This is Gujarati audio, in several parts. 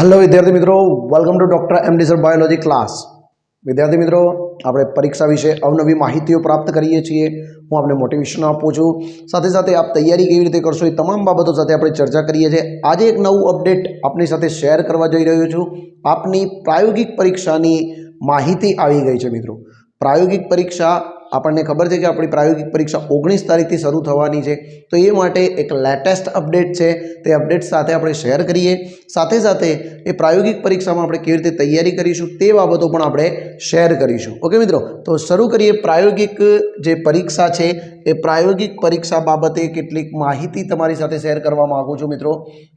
હેલો વિદ્યાર્થી મિત્રો. Welcome to doctor M D biology class વિદ્યાર્થી મિત્રો, આપણે પરીક્ષા વિશે અવનવી માહિતીઓ પ્રાપ્ત કરીએ છીએ. હું આપને મોટિવેશન આપું છું. સાથે સાથે આપ તૈયારી કેવી રીતે કરશો એ તમામ બાબતો સાથે આપણે ચર્ચા કરીએ છીએ. આજે એક નવું અપડેટ આપની સાથે શેર કરવા જઈ રહ્યો છું. આપની પ્રાયોગિક પરીક્ષાની માહિતી આવી ગઈ છે મિત્રો. પ્રાયોગિક પરીક્ષા આપણને ખબર છે કે આપણી પ્રાયોગિક પરીક્ષા ઓગણીસ તારીખથી શરૂ થવાની છે. તો એ માટે એક લેટેસ્ટ અપડેટ છે. તે અપડેટ સાથે આપણે શેર કરીએ. સાથે સાથે એ પ્રાયોગિક પરીક્ષામાં આપણે કેવી રીતે તૈયારી કરીશું તે બાબતો પણ આપણે શેર કરીશું. ઓકે મિત્રો? તો શરૂ કરીએ. પ્રાયોગિક જે પરીક્ષા છે, એ પ્રાયોગિક પરીક્ષા બાબતે કેટલીક માહિતી તમારી સાથે શેર કરવા માગું છું મિત્રો.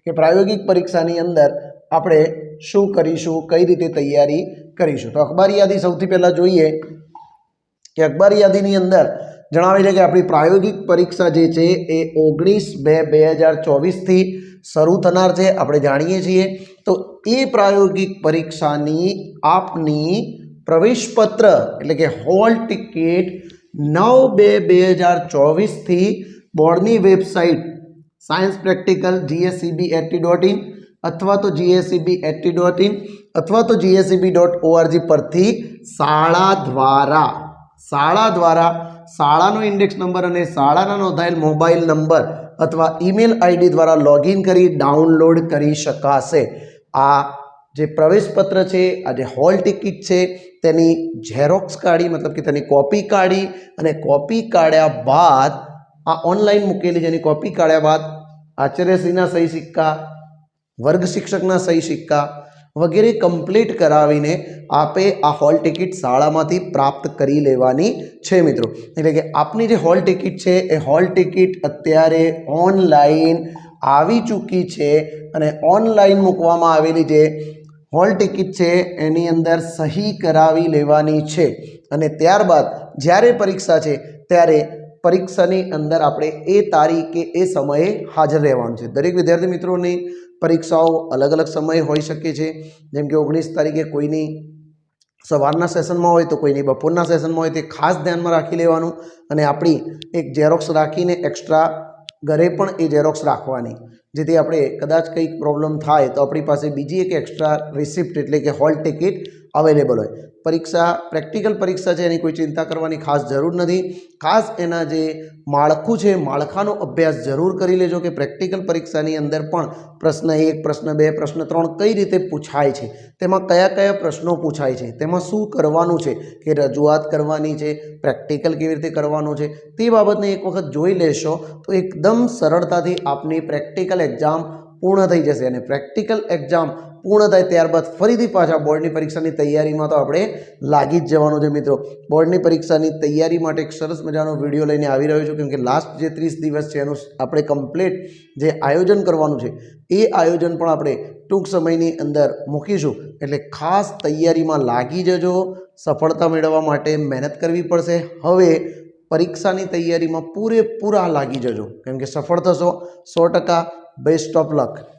કે પ્રાયોગિક પરીક્ષાની અંદર આપણે શું કરીશું, કઈ રીતે તૈયારી કરીશું? તો અખબારી યાદી સૌથી પહેલાં જોઈએ. કે અખબારી યાદીની અંદર જણાવે છે કે આપણી પ્રાયોગિક પરીક્ષા જે છે એ ઓગણીસ બે બે હજાર ચોવીસથી શરૂ થનાર છે. આપણે જાણીએ છીએ. તો એ પ્રાયોગિક પરીક્ષાની આપની પ્રવેશપત્ર એટલે કે હોલ ટિકિટ નવ બે બે હજાર ચોવીસથી બોર્ડની website science practical GSEB at dot in અથવા તો જીએસસીબી એટી ડોટ ઇન અથવા તો જીએસસીબી ડોટ ઓઆરજી પરથી શાળા દ્વારા શાળા દ્વારા શાળાનો ઇન્ડેક્સ નંબર અને શાળાના નોંધાયેલ મોબાઈલ નંબર અથવા ઈમેલ આઈડી દ્વારા લોગિન કરી ડાઉનલોડ કરી શકાશે. આ જે પ્રવેશપત્ર છે, આ જે હોલ ટિકિટ છે, તેની ઝેરોક્સ કાઢી, મતલબ કે તેની કોપી કાઢી અને કોપી કાઢ્યા બાદ આ ઓનલાઈન મૂકેલી જેની કોપી કાઢ્યા બાદ આચાર્યશ્રીના સહી સિક્કા, વર્ગ શિક્ષકના સહી સિક્કા વગેરે કમ્પ્લીટ કરાવીને આપે આ હોલ ટિકિટ શાળામાંથી પ્રાપ્ત કરી લેવાની છે મિત્રો. એટલે કે આપની જે હોલ ટિકિટ છે, એ હોલ ટિકિટ અત્યારે ઓનલાઈન આવી ચૂકી છે અને ઓનલાઈન મૂકવામાં આવેલી જે હોલ ટિકિટ છે, એની અંદર સહી કરાવી લેવાની છે. અને ત્યારબાદ જ્યારે પરીક્ષા છે, ત્યારે પરીક્ષાની અંદર આપણે એ તારીખે, એ સમયે હાજર રહેવાનું છે. દરેક વિદ્યાર્થી મિત્રોની પરીક્ષાઓ અલગ અલગ સમયે હોઈ શકે છે. જેમ કે ઓગણીસ તારીખે કોઈની સવારના સેશનમાં હોય તો કોઈની બપોરના સેશનમાં હોય તે ખાસ ધ્યાનમાં રાખી લેવાનું અને આપણી એક ઝેરોક્સ રાખીને એક્સ્ટ્રા ઘરે પણ એ ઝેરોક્સ રાખવાની. જેથી આપણે કદાચ કંઈક પ્રોબ્લેમ થાય તો આપણી પાસે બીજી એક એક્સ્ટ્રા રિસિપ્ટ એટલે કે હોલ ટિકિટ અવેલેબલ હોય. પરીક્ષા પ્રેક્ટિકલ પરીક્ષા છે, એની કોઈ ચિંતા કરવાની ખાસ જરૂર નથી. ખાસ એના જે માળખું છે, માળખાનો અભ્યાસ જરૂર કરી લેજો કે પ્રેક્ટિકલ પરીક્ષાની અંદર પણ પ્રશ્ન એક, પ્રશ્ન બે, પ્રશ્ન ત્રણ કઈ રીતે પૂછાય છે? તેમાં કયા કયા પ્રશ્નો પૂછાય છે? તેમાં શું કરવાનું છે? કે રજૂઆત કરવાની છે પ્રેક્ટિકલ કેવી રીતે કરવાનું છે? તે બાબતને એક વખત જોઈ લેશો તો એકદમ સરળતાથી આપની પ્રેક્ટિકલ એક્ઝામ પૂર્ણ થઈ જશે અને પ્રેક્ટિકલ એક્ઝામ પૂર્ણ થાય ત્યારબાદ ફરીથી પાછા બોર્ડની પરીક્ષાની તૈયારીમાં તો આપણે લાગી જ જવાનું છે મિત્રો. બોર્ડની પરીક્ષાની તૈયારી માટે એક સરસ મજાનો વીડિયો લઈને આવી રહ્યો છું કેમકે લાસ્ટ જે ત્રીસ દિવસ છે એનું આપણે કમ્પ્લીટ જે આયોજન કરવાનું છે, એ આયોજન પણ આપણે ટૂંક સમયની અંદર મૂકીશું. એટલે ખાસ તૈયારીમાં લાગી જજો, સફળતા મેળવવા માટે મહેનત કરવી પડશે. હવે પરીક્ષાની તૈયારીમાં પૂરેપૂરા લાગી જજો, કેમ કે સફળ થશો સો ટકા Best of luck.